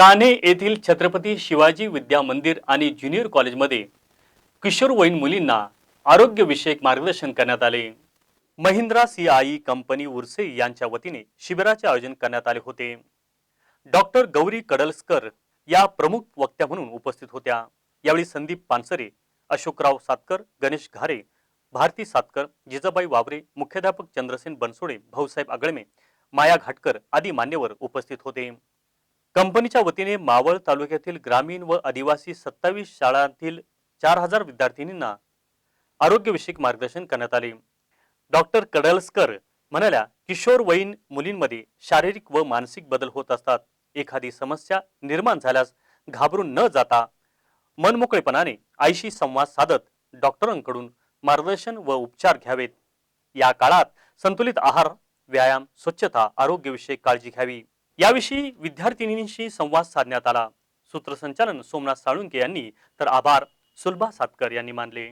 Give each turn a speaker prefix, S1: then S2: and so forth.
S1: कान्हे येथील छत्रपती शिवाजी विद्या मंदिर आणि ज्युनियर कॉलेजमध्ये किशोरवयीन मुलींना आरोग्यविषयक मार्गदर्शन करण्यात आले. महिंद्रा सीआई कंपनी उर्से यांच्या वतीने शिबिराचे आयोजन करण्यात आले होते. डॉक्टर गौरी कडलस्कर या प्रमुख वक्त्या म्हणून उपस्थित होत्या. यावेळी संदीप पानसरे अशोकराव सातकर गणेश घारे भारती सातकर जिजाबाई वावरे मुख्याध्यापक चंद्रसेन बनसोडे भाऊसाहेब आगळमे माया घाटकर आदी मान्यवर उपस्थित होते. कंपनीच्या वतीने मावळ तालुक्यातील ग्रामीण व आदिवासी सत्तावीस शाळांतील चार हजार विद्यार्थिनींना आरोग्यविषयक मार्गदर्शन करण्यात आले. डॉक्टर कडलस्कर म्हणाल्या किशोरवयीन मुलींमध्ये शारीरिक व मानसिक बदल होत असतात. एखादी समस्या निर्माण झाल्यास घाबरून न जाता मनमोकळेपणाने आईशी संवाद साधत डॉक्टरांकडून मार्गदर्शन व उपचार घ्यावेत. या काळात संतुलित आहार व्यायाम स्वच्छता आरोग्यविषयक काळजी घ्यावी. याविषयी विद्यार्थिनींशी संवाद साधण्यात आला. सूत्रसंचालन सोमनाथ साळुंके यांनी तर आभार. सुलभा सातकर यांनी मानले.